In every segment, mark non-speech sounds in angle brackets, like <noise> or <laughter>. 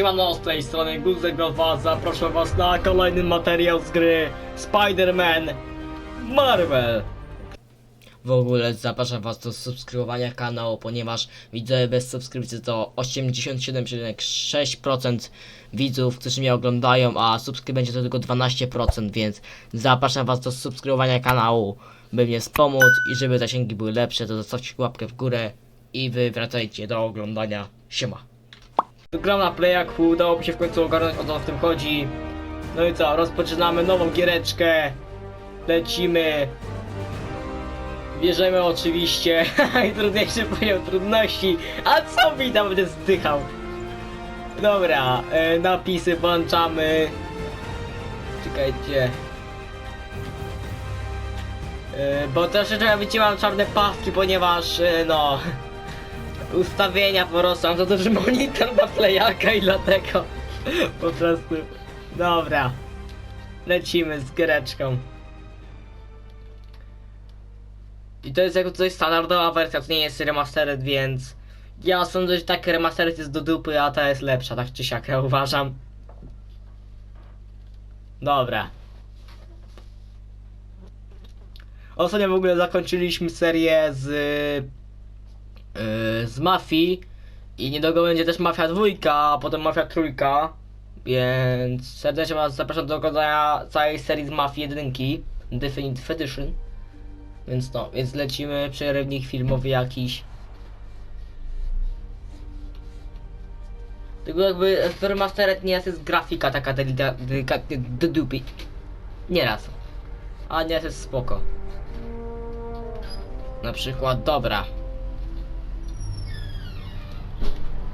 Siemano, z tej strony Guzegowa, zapraszam was na kolejny materiał z gry Spider-Man Marvel. W ogóle zapraszam was do subskrybowania kanału, ponieważ widzowie bez subskrypcji to 87,6% widzów, którzy mnie oglądają, a subskrybenci to tylko 12%, więc zapraszam was do subskrybowania kanału, by mnie wspomóc i żeby zasięgi były lepsze, to zostawcie łapkę w górę i wy wracajcie do oglądania. Siema. Gram na playaku, udało mi się w końcu ogarnąć o co w tym chodzi. No i co, rozpoczynamy nową giereczkę. Lecimy. Bierzemy oczywiście <laughs> najtrudniejszy poziom trudności. A co mi tam będę zdychał? Dobra, e, napisy włączamy. Czekajcie. E, bo troszeczkę wyciąłam czarne paski, ponieważ e, no ustawienia po prostu, mam za duży monitor na playaka i dlatego po prostu. Dobra. Lecimy z giereczką. I to jest jako coś standardowa wersja, to nie jest remastered, więc ja sądzę, że tak remastered jest do dupy, a ta jest lepsza, tak czy siak, ja uważam. Dobra. Ostatnio w ogóle zakończyliśmy serię z z Mafii i niedługo będzie też Mafia dwójka, a potem Mafia trójka, więc serdecznie was zapraszam do oglądania całej serii z Mafii jedynki, Definitive Edition. Więc no, więc lecimy, przerywnik filmowy jakiś. Tylko jakby w remastered nieraz jest grafika taka delika- delikatnie do dupy. Nieraz. A nieraz jest spoko. Na przykład, dobra.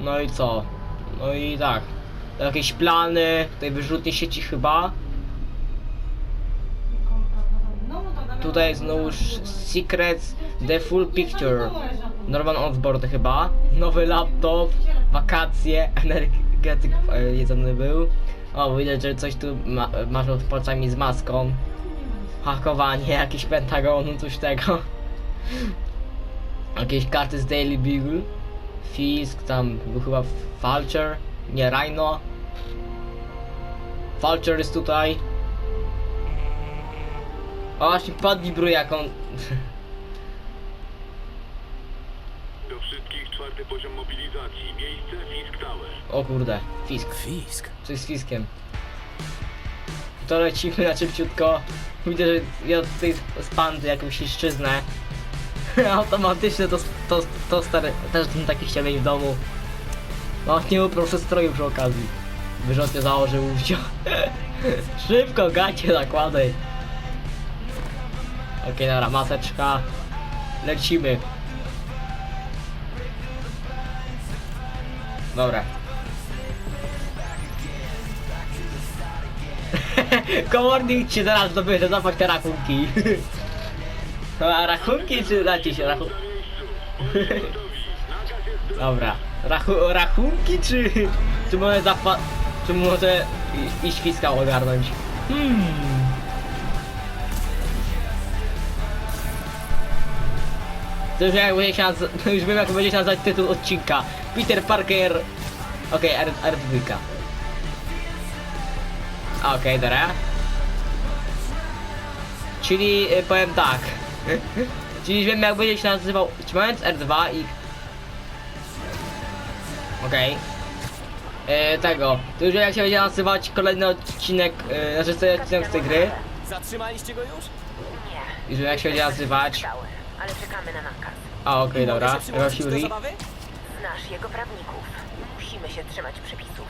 No i co? No i tak. Jakieś plany, tutaj wyrzutnie sieci chyba. Tutaj jest znowuż Secrets, The Full Picture. Norman Osborn chyba. Nowy laptop, wakacje, <laughs> energetyk e, jedzony był. O, widać, że coś tu ma, masz pod palcami z maską. Hakowanie, jakiś pentagonu, coś tego. <laughs> Jakieś karty z Daily Beagle. Fisk, tam był chyba Falcher, nie Rhino. Falcher jest tutaj. O, właśnie padł wibruje jak on... <laughs> Do wszystkich czwarty poziom mobilizacji. Miejsce Fisk Tower. O kurde, Fisk. Fisk. Coś z Fiskiem. To lecimy na szybciutko. Widzę, że ja tutaj spandy jakąś liszczyznę. <laughs> Automatycznie to, to, to stary, też bym taki chciał mieć w domu. No nie uproszę stroju przy okazji. Wyrząd nie założył <laughs> uwcio. Szybko gacie zakładaj. Okej, dobra, maseczka. Lecimy. Dobra. <laughs> Komornik ci zaraz dobierze, zapach te rachunki. A rachunki czy dacie rachunki? <laughs> Dobra. Rachu rachunki czy... Czy może zapa... Czy może iść fiskał ogarnąć? Hmm. To już jak będzie naz- <laughs> to już wiem jak będzie się nazywać tytuł odcinka. Peter Parker... Okej, R, R2. Okej, dobra. Czyli y, powiem tak. Czyli wiem jak będzie się nazywał. Trzymając R2 i. Okej. Y, tego. To już wiem jak się będzie nazywać kolejny odcinek, y, znaczy sobie odcinek z tej gry. Zatrzymaliście go już? Nie. Już wiem jak się będzie nazywać. Ale czekamy na nakaz. A okej, dobra. Mogę się Ewa Fury. Znasz jego prawników. Musimy się trzymać przepisów.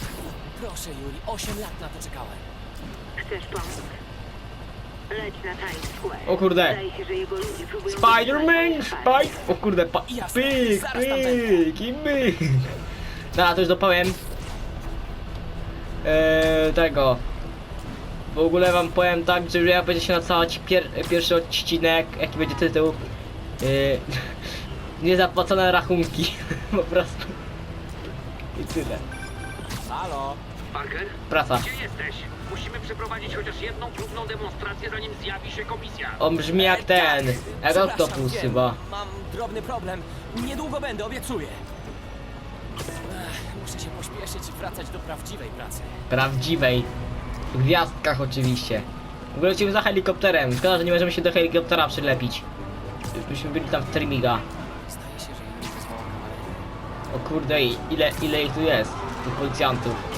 Proszę Juli, 8 lat na to czekałem. Chcesz pomóc? Leć na Times Square. O kurde. Zdaje się, że jego ludzie próbują Spider-Man! zatrzymać Spike! O kurde, pa Jasne, pyk, zaraz tam pyk i pyk! Dobra, to już dopowiem. Eee, tego. W ogóle wam powiem tak, że ja będzie się nacałować pier pierwszy odcinek, jaki będzie tytuł. Eee, <laughs> niezapłacone rachunki, <laughs> po prostu. I tyle. Halo? Parker, Praca. gdzie jesteś? Musimy przeprowadzić chociaż jedną próbną demonstrację, zanim zjawi się komisja. On brzmi jak ten, jak Przepraszam, Octopus wiem, chyba. Mam drobny problem. Niedługo będę, obiecuję. Ech, Muszę się pośpieszyć i wracać do prawdziwej pracy. Prawdziwej. W gwiazdkach oczywiście. W ogóle lecimy za helikopterem. Szkoda, że nie możemy się do helikoptera przylepić. Byśmy byli tam w termiga. Zdaje się, że Yuri wyzwała kawalerię. O kurde, i ile, ile ich tu jest? Tych policjantów.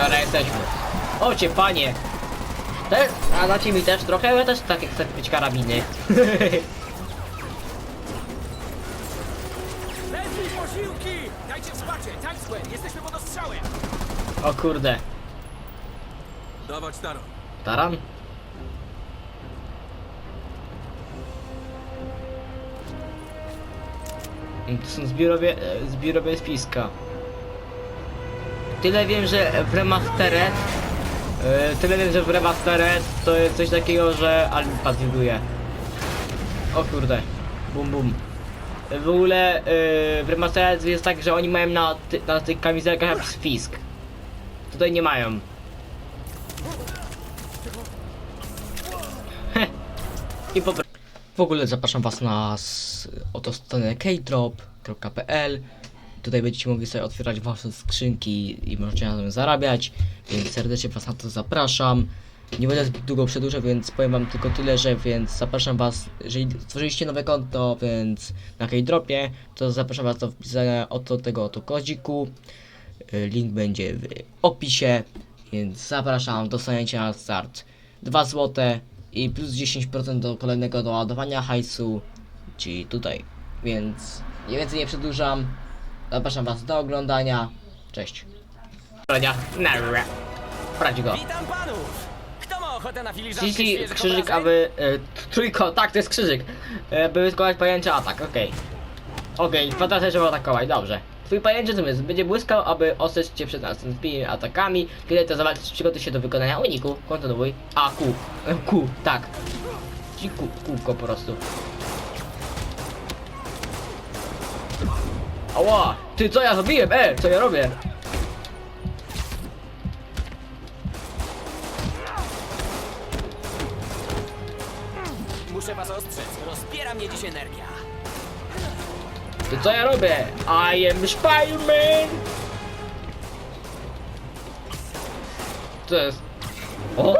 Dobra, jesteśmy. O cię panie! Te, a dacie mi też trochę? Ja też tak chcę być karabiny. <laughs> Lepiej posiłki! Dajcie wsparcie! Square! Jesteśmy pod ostrzałem! o kurde. Dawać staro. Taran? To są zbiorowie, e, zbiorowe spiska. Tyle wiem, że w remastered e, Tyle wiem, że w remastered to jest coś takiego, że Albi patroluje. O kurde. Bum bum. W ogóle e, w remastered jest tak, że oni mają na, ty, na tych kamizelkach napis Fisk. Tutaj nie mają. <laughs> I po W ogóle zapraszam was na s- oto stronę kdrop.pl Tutaj będziecie mogli sobie otwierać wasze skrzynki i możecie na tym zarabiać, więc serdecznie was na to zapraszam. Nie będę zbyt długo przedłużał, więc powiem wam tylko tyle, że więc zapraszam was, jeżeli stworzyliście nowe konto, więc na Keydropie, to zapraszam was do wpisania oto tego oto kodziku. Y, Link będzie w opisie, więc zapraszam, dostaniecie na start 2 złote i plus 10% do kolejnego doładowania hajsu, czyli tutaj. Więc nie więcej nie przedłużam. Zapraszam was do oglądania. Cześć. Narra. Sprawdź go. Witam panów! Kto ma ochotę na filiżankę świeżych krzyżyk, obrazek? aby... E, trójko, tak, to jest krzyżyk. E, by wykonać pajęczy atak, okej. Okej, fantastycznie trzeba atakować, dobrze. Twój pajęczy zmysł będzie błyskał, aby ostrzec cię przed następnymi atakami. Kiedy to zawalczysz, przygotuj się do wykonania uniku. Kontynuuj. A, Q. E, Q, tak. Ci Q, kółko po prostu. Ała! Ty, co ja zrobiłem? E, co ja robię? Muszę was ostrzec. Rozbiera mnie dziś energia. Ty co ja robię? I am Spider-Man! Co jest? O!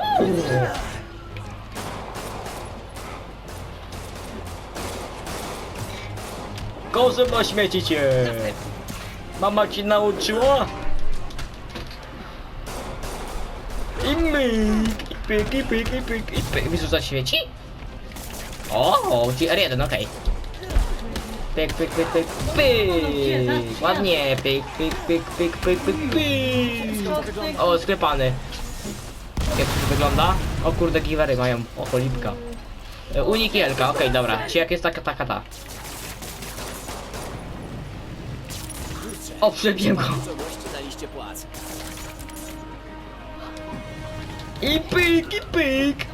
Kozem na śmieci cię! Mama ci nauczyła? I myk! I pyk, i pyk, i pyk, i? O, ci R1, okej. Pyk, pyk, pyk, pyk, pyk. Ładnie, pyk, pyk, pyk, pyk, pyk, pyk, pyk. O, sklepany. Jak to wygląda? O kurde, giwery mają. O, cholipka. E, Unik i Elka, okej, dobra. Ci jak jest taka, taka, ta. O, przebiłem go. Co gości na liście płac. I pyk, i pyk.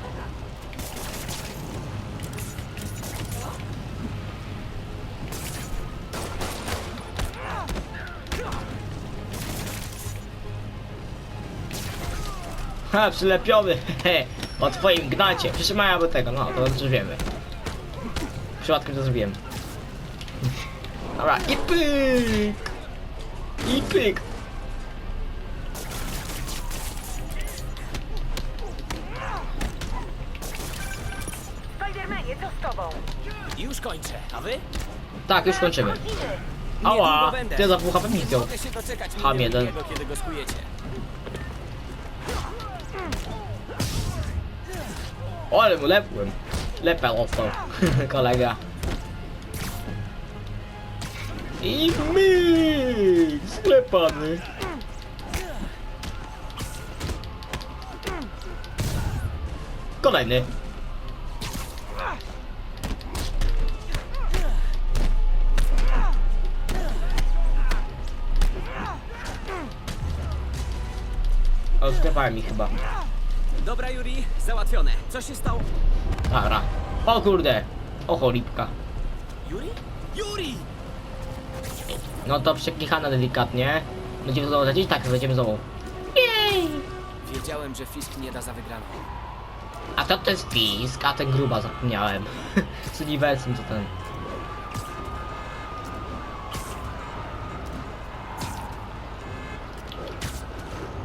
Ha, przylepiony, hehe, o twoim gnacie. Przytrzymałem do tego, no, to już wiemy. Przypadkiem to zrobiłem. Dobra, i pyk. I pyk. Spidermanie, co z tobą? Już kończę. A wy? Tak, już kończymy. Ała, będę. ty za pół HP mi Nie zdjął. mogę się doczekać Ham jeden. Minioniego, kiedy go skujecie. O, ale mu lepłem. Lepę dostał. <laughs> Kolega. I myk! Sklepany. Kolejny. O, sklepałem mi chyba. Dobra, Yuri, załatwione. Co się stało? Dobra. O kurde. O cholipka. Yuri? Yuri! No to przekichana delikatnie. Będziemy znowu lecieć? Tak, będziemy znowu. Jej! Wiedziałem, że Fisk nie da za wygraną. A to to jest Fisk, a ten gruba zapomniałem. <laughs> Z uniwersum to ten.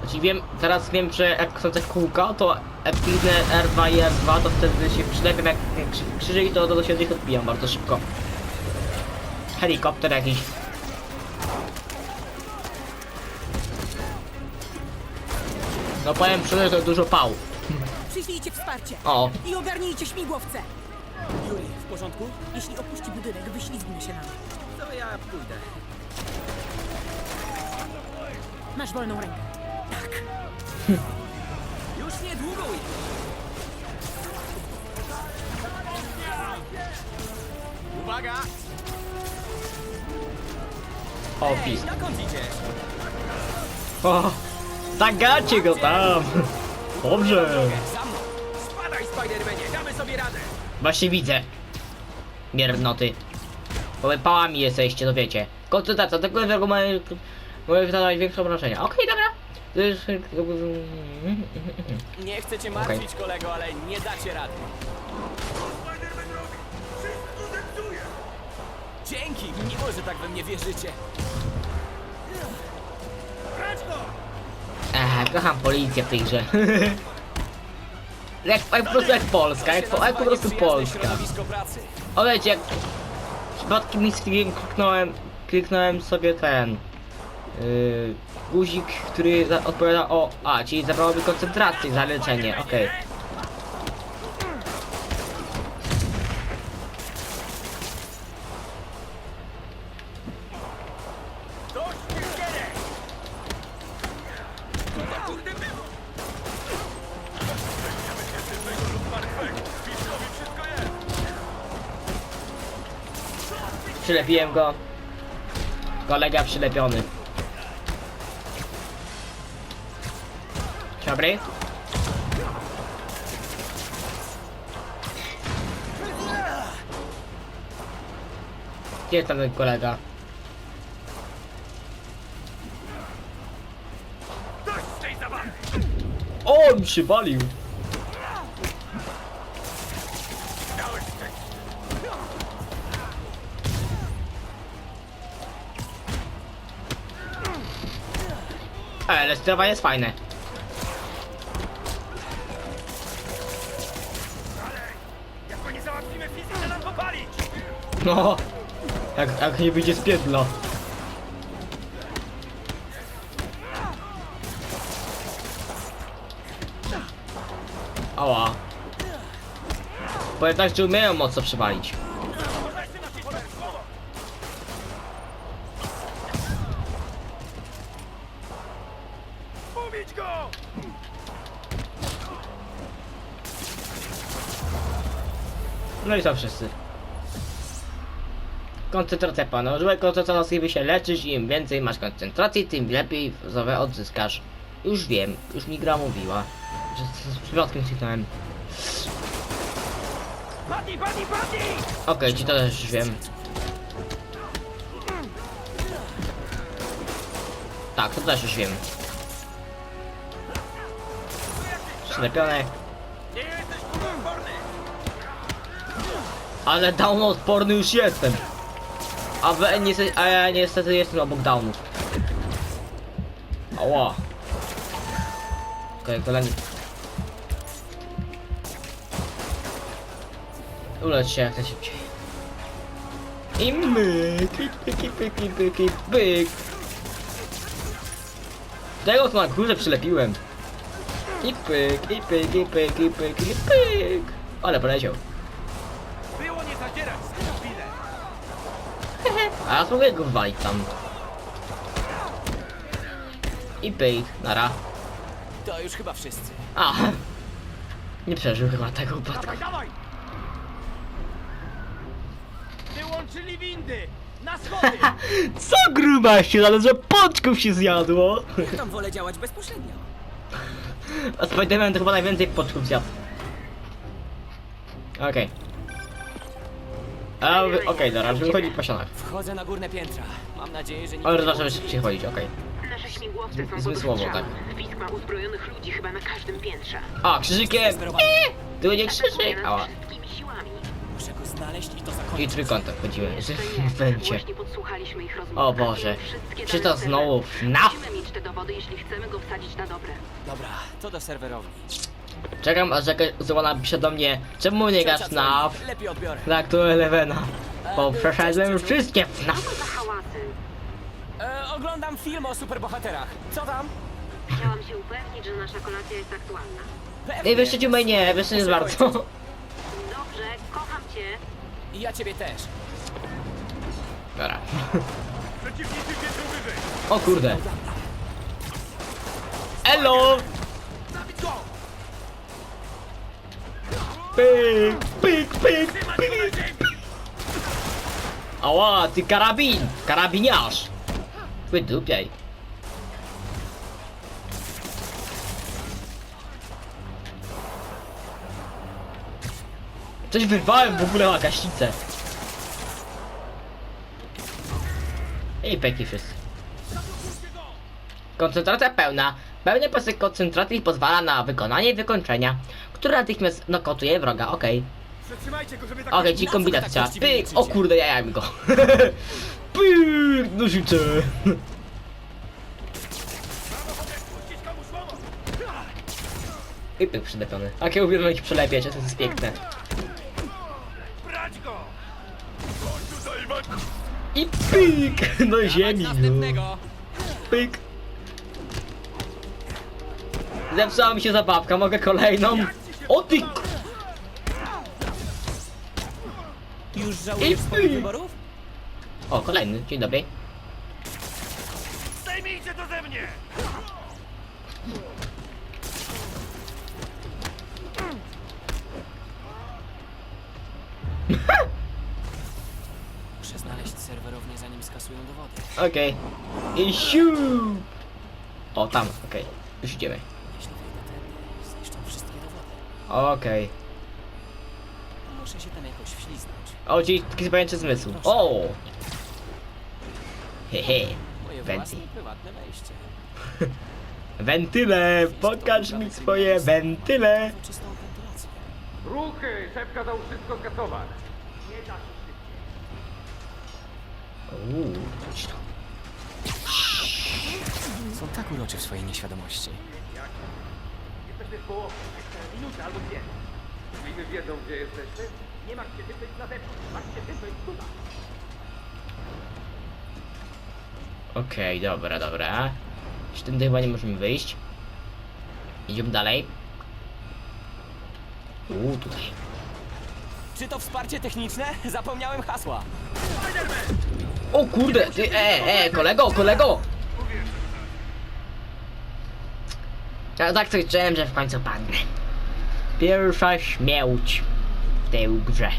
Znaczy wiem, teraz wiem, że jak są te kółka, to jak R2 i R2, to wtedy się przylepiam jak krzyżyk, to do siebie odbijam bardzo szybko. Helikopter jakiś. No powiem szczerze, że dużo pał. Przyślijcie wsparcie O, i ogarnijcie śmigłowce. Yuri, w porządku? Jeśli opuści budynek, wyślizgnie się na mnie. To ja pójdę. Masz wolną rękę. Tak. <laughs> Już niedługo. Uwaga! opis. Dokąd idziesz? O, zagacie go tam. Dobrze. Za mną! Spadaj, Spidermanie, damy sobie radę! Właśnie widzę. Miernoty. Bo wy pałami jesteście, to wiecie. Koncentracja, tego lewego może, może wydawać większe obrażenia. Okej, dobra. To jest- Nie chcę cię martwić, kolego, ale nie dacie rady. Dzięki, mimo że tak we mnie wierzycie. Ech, kocham policję w tej grze. <laughs> jak, jak po prostu jak Polska, jak, po, jak po prostu Polska. O wiecie, jak przypadkiem mi kliknąłem, kliknąłem sobie ten yy, guzik, który odpowiada o A, czyli zabrało mi koncentrację za leczenie, okej. Przylepiłem go. Kolega przylepiony. Dobry. Gdzie jest ten kolega? O, on przywalił. Ale jest fajne. No, jak, jak nie wyjdzie z piedla. Ała. Powiem tak, że umieją mocno przywalić. No i są wszyscy. Koncentracja pana. Używaj koncentracji, by się leczyć im więcej masz koncentracji, tym lepiej zdrowie odzyskasz. Już wiem, już mi gra mówiła, że z, przypadkiem kliknąłem. Okej, ci to też już wiem. Tak, to też już wiem. Ślepione. Ale down odporny już jestem. A wy niestety, a ja niestety jestem obok downów. Ała. Okej, kolejny. Ulecz się jak najszybciej. I myk, i pyk, i pyk. Tego to na górze przylepiłem. I pyk, i pyk, i pyk, i pyk, i pyk. Ale poleciał. Zadzierać, chwilę! A ja spróbuję go walić tam. I pyk, nara. To już chyba wszyscy. A! Nie przeżył chyba tego upadku. Dawaj, dawaj! Wyłączyli windy! Na <laughs> schody! Co gruba się, ale że pączków się zjadło! Ja tam wolę działać bezpośrednio. A Spiderman to chyba najwięcej pączków zjadł. Okej. A, wy- Okej, dobra, żeby chodzić po ścianach. Wchodzę na górne piętra. Mam nadzieję, że nikt Ale włączy. szybciej chodzić, okej. Nasze śmigłowce są pod Zmysłowo, strzałem. tak. Fisk ma uzbrojonych ludzi chyba na każdym piętrze. A, krzyżykiem! Zesperowany. Tu nie Atakuje krzyżyk! nas Ała. wszystkimi siłami. Muszę go znaleźć. i to I zakończyć. trójkątem chodzimy, że <laughs> będzie. Właśnie podsłuchaliśmy ich rozmowę. O Boże. Czy to znowu. FNAF? Musimy mieć te dowody, jeśli chcemy go wsadzić na dobre. Dobra, to do serwerowni. Czekam aż jakaś usuwana pisze do mnie, czemu nie grasz dzwoni. na Lepiej odbiorę. Tak to Elevena. Bo E, przeszedłem cześć, wszystkie FNAF. za? E, oglądam film o superbohaterach. Co tam? Chciałam się upewnić, że nasza kolacja jest aktualna. Pewnie. Nie wiesz co mnie nie, wiesz co jest Muszę bardzo. Dobrze, kocham cię. I ja ciebie też. Dobra. O kurde. Elo! Pyk, pyk, pyk, pyk. Ała, ty karabin! Karabiniarz! Wydupiaj. Coś wyrwałem w ogóle na gaśnicę. I peki wszyscy. Koncentracja pełna. Pełny pasek koncentracji pozwala na wykonanie wykończenia, które natychmiast nokotuje wroga. Okej. Zatrzymajcie go, żeby tak... Okej, ci Na co kombinacja. tak Pyk! O kurde, jajami go. <laughs> Pyk! No życzę. I pyk przylepiony. Tak ja uwielbiam ich przylepiać, to jest piękne. Brać go! I pyk! Do ziemi. No. następnego. Pyk. Zepsuła mi się zabawka, mogę kolejną? O ty Już żałujesz I swoich wyborów? O, kolejny, dzień dobry. Zdejmijcie to ze mnie! <laughs> Muszę znaleźć serwerownię zanim skasują dowody. Okej. I siu! O, tam, okej. Już idziemy. Okej. Muszę się tam jakoś wśliznąć. O, czyli taki zapajęczy zmysł. O! Hehe. Moje Wenty. własne prywatne wejście. <laughs> Wentyle! Pokaż mi swoje wentyle! Czystą wentylację. Ruchy! Szef kazał wszystko skasować. Uuu, chodź tu. Są tak uroczy w swojej nieświadomości. Jesteśmy w połowie. Minutę albo dwie. Jeśli wiedzą, gdzie jesteście, nie macie się być na zewnątrz. Macie się być tutaj. Okej, dobra, dobra. Czy tędy chyba nie możemy wyjść? Idziemy dalej. Uuu, tutaj. Czy to wsparcie techniczne? Zapomniałem hasła. O kurde, ty, e, e, kolego, kolego! Ja tak coś czułem, że w końcu padnę. Pierwsza śmierć w tej grze.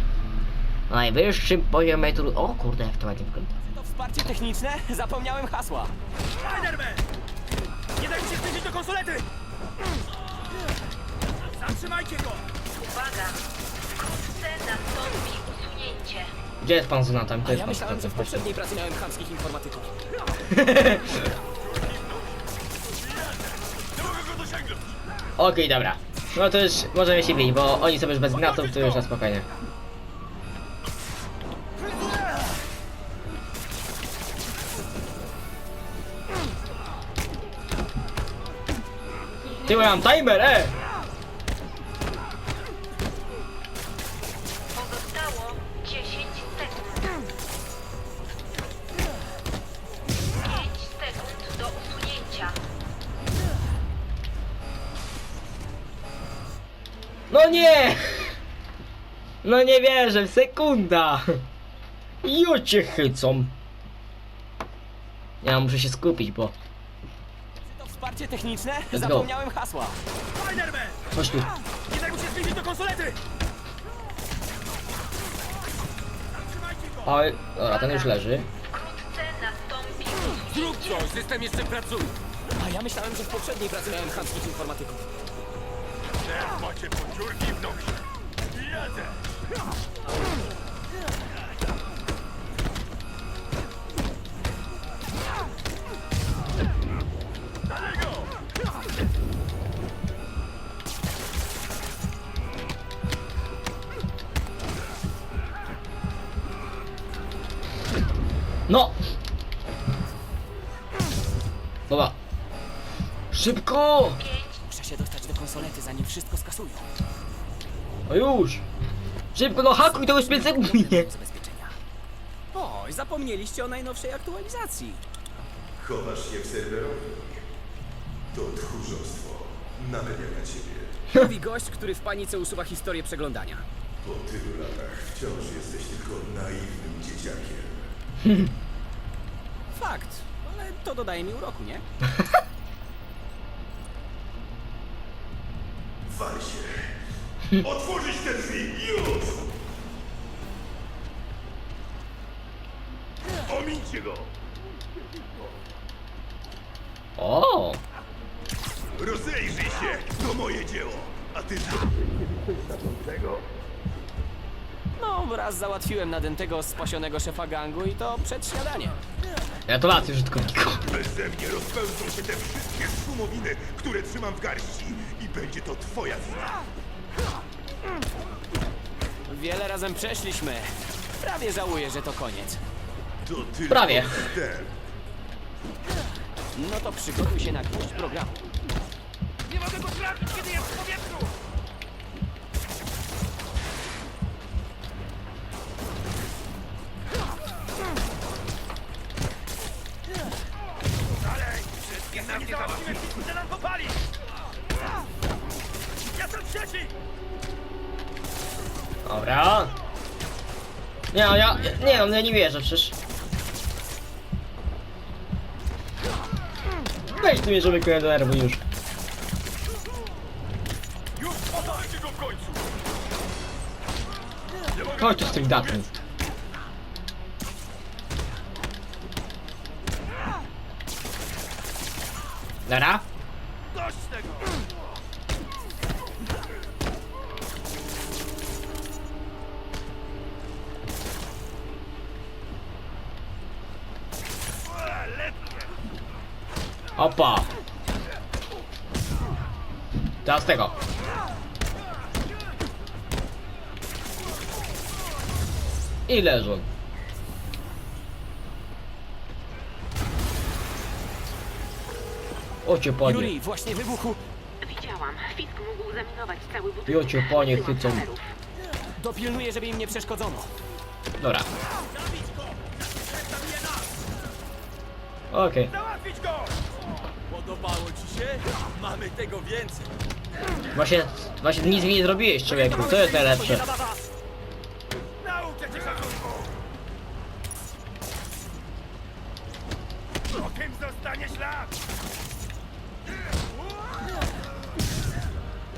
Na najwyższym poziomie tru... O kurde, jak to ładnie wygląda. To wsparcie techniczne? Zapomniałem hasła. Spiderman! Nie dajcie się zbliżyć do konsolety! Zatrzymajcie go! Uwaga! Wkrótce nastąpi usunięcie. Gdzie jest pan? To A jest ja pan myślałem, że w poprzedniej pracy miałem chamskich informatyków. <laughs> Okej, dobra. No to już możemy się bić, bo oni są już bez gnatów, to już na spokojnie. Ty, mam timer, e! No nie! No nie wierzę, sekunda! Już cię chycą. Ja muszę się skupić, bo... Czy to wsparcie techniczne? go. Zapomniałem hasła. Spiderman! Chodź tu. Nie daj mu się zbliżyć do konsolety! Zatrzymajcie go! Oj, dobra, ten już leży. Wkrótce nastąpi Zrób coś! System jeszcze pracuje. A ja myślałem, że w poprzedniej pracy miałem chamskich informatyków. Nogi. Jadę! Dalego! No! Dobra. Szybko! Zanim wszystko skasują. No już! Szybko, no hakuj to już 5 sekund minie! Zabezpieczenia. Oj, zapomnieliście o najnowszej aktualizacji. Chowasz się w serwerowni. To tchórzostwo. Nawet jak na ciebie. <laughs> Mówi gość, który w panice usuwa historię przeglądania. Po tylu latach wciąż jesteś tylko naiwnym dzieciakiem. <laughs> Fakt, ale to dodaje mi uroku, nie? <laughs> Wal się. Otworzyć te drzwi! Już! Omincie go! O! Rozejrzyj się! To moje dzieło! A ty co? No, raz załatwiłem nadętego spasionego szefa gangu i to przed śniadaniem. Gratulacje użytkowniku. Beze mnie rozpełzą się te wszystkie szumowiny, które trzymam w garści. Będzie to twoja wina. Wiele razem przeszliśmy. Prawie żałuję, że to koniec. To tylko Prawie. wstęp. No to przygotuj się na gwóźdź programu. Nie mogę go trafić, kiedy jest w powietrzu! Dalej! Wszystkie nam nie załatwimy! Chcę nam popalić! Dobra. Nie no, ja, nie no, ja nie wierzę przecież. Weź tu mnie, żeby do nerwu już. Chodź tu z tych datów. Opa! Teraz tego. I leżą. O cię panie. Yuri, właśnie wybuchł. Widziałam. Fisk mógł zaminować cały budynek. Jocie, panie, Wysyłam chycą. kamerów. Dopilnuję, żeby im nie przeszkodzono. Dobra. Okej. Załatwić go! Podobało ci się? Mamy tego więcej! Właśnie, właśnie nic mi nie zrobiłeś człowieku, to jest najlepsze. Nauczę cię szacunku! Okiem zostanie ślad!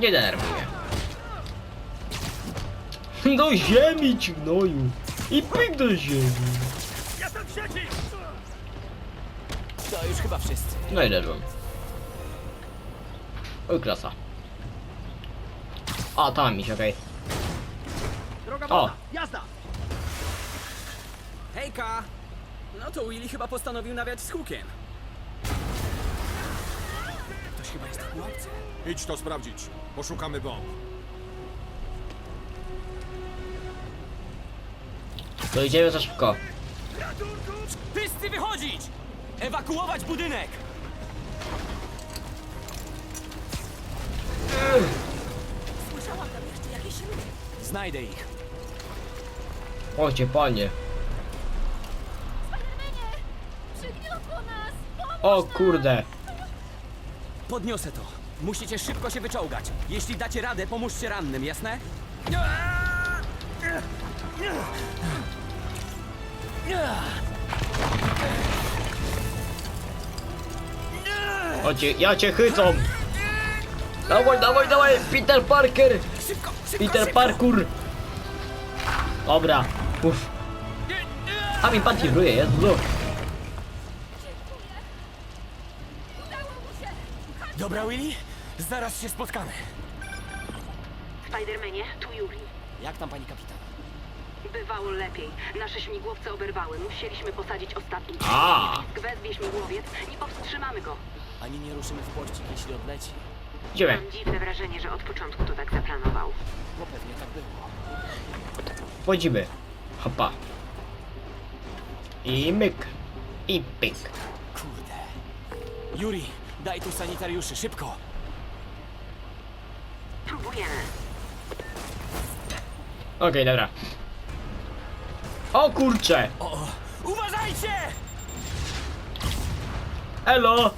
Nie denerwuj mnie. Do ziemi ci gnoju. I pyk do ziemi. Jestem! To już chyba wszyscy. No i leżą. Oj, klasa. O, tam mi się, okej. Droga O, Jazda! Hejka! No to Willy chyba postanowił nawiać z hukiem. Ktoś chyba jest na pułapce. Idź to sprawdzić. Poszukamy bomb. to idziemy za szybko. Wszyscy wychodzić! Ewakuować budynek! Słyszałam tam jeszcze jakieś ruchy. Znajdę ich. Cię panie. O kurde. Podniosę to. Musicie szybko się wyczołgać. Jeśli dacie radę, pomóżcie rannym, jasne? Cię, ja cię chycą. Dawaj, dawaj, dawaj, Peter Parker. Szybko, szybko, Peter szybko! Parkour. Dobra. Uff. A mi pan wibruje, jest blue. Dobra, Willy? Zaraz się spotkamy. Spidermanie, tu Yuri. Jak tam pani kapitan? Bywało lepiej. Nasze śmigłowce oberwały. Musieliśmy posadzić ostatni. A. Fisk wezwie śmigłowiec i powstrzymamy go. Ani nie ruszymy w pościg, jeśli odleci. Idziemy. Mam dziwne wrażenie, że od początku to tak zaplanował. Bo pewnie tak było. Wchodzimy. Hopa. I myk. I pyk. Kurde. Yuri, daj tu sanitariuszy, szybko! Próbujemy. Okej, dobra. O kurcze! O, uważajcie! Elo!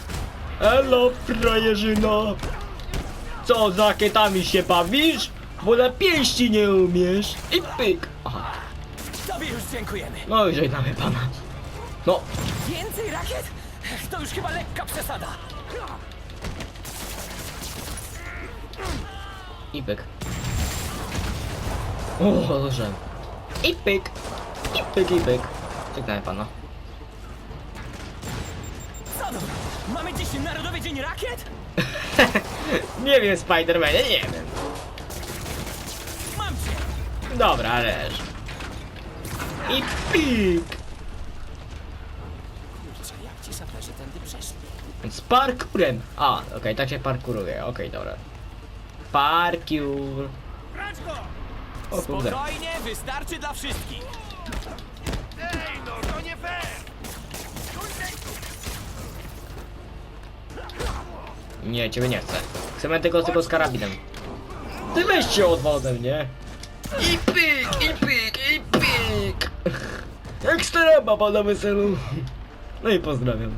Elo, frajerzyno! Co, za rakietami się bawisz? Bo na pięści nie umiesz. I pyk. Aha, Tobie już dziękujemy. no i żegnamy pana. No, Więcej rakiet? To już chyba lekka przesada. i pyk. O, dobrze. I pyk. I pyk, i pyk. Żegnamy pana. Mamy dziś Narodowy Dzień Rakiet? <laughs> Nie wiem, Spidermanie, nie wiem. Mam cię! Dobra, ależ. I pik! Kurczę, jak ci saperzy tędy przeszli? Z parkurem! A, okej, tak się parkuruje, okej, dobra. Parkour. O kurde. Spokojnie, wystarczy dla wszystkich. Ej, no to nie fair! Nie, ciebie nie chcę. Chcemy tylko tylko z karabinem. Ty weź się od ode mnie. I pik, i pik, i pik. Ekstrema pana weselu. No i pozdrawiam.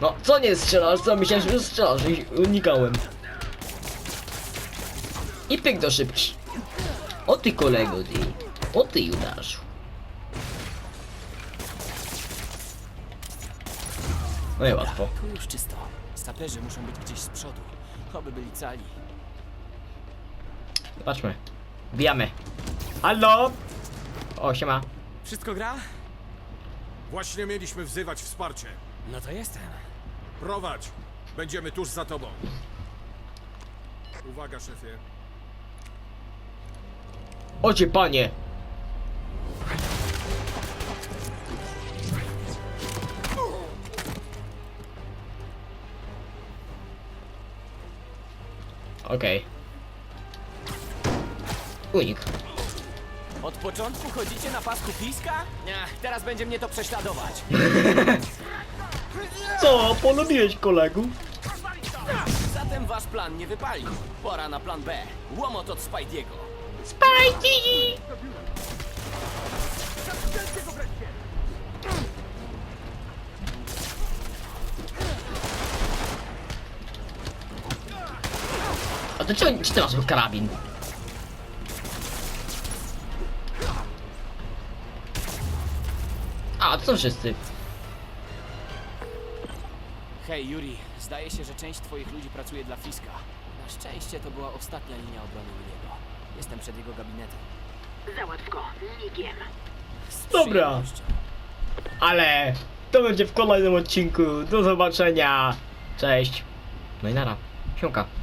No, co nie strzelasz? Co myślałem, że strzelasz i unikałem. I pyk do szybki. O ty kolego, ty. O ty Judaszu. No i łatwo. Tu już czysto. Saperzy muszą być gdzieś z przodu. Oby byli cali. Zobaczmy. Wbijamy. Halo? O, siema. Wszystko gra? Właśnie mieliśmy wzywać wsparcie. No to jestem. Prowadź! Będziemy tuż za tobą. Uwaga, szefie. Ocie panie. Okej. Unik. Od początku chodzicie na pasku piska? Nie, teraz będzie mnie to prześladować. <laughs> Co? Polubiłeś kolegów? Zatem wasz plan nie wypalił. Pora na plan B. Łomot od Spidey'ego. Spidey! A to czy, czy ty masz karabin? A, to są wszyscy. Hej, Yuri. Zdaje się, że część twoich ludzi pracuje dla Fiska. Na szczęście to była ostatnia linia obrony Williego. Jestem przed jego gabinetem. Załatw go. Migiem. Z Dobra. przyjemnością. Ale to będzie w kolejnym odcinku. Do zobaczenia. Cześć. No i nara. Siłka.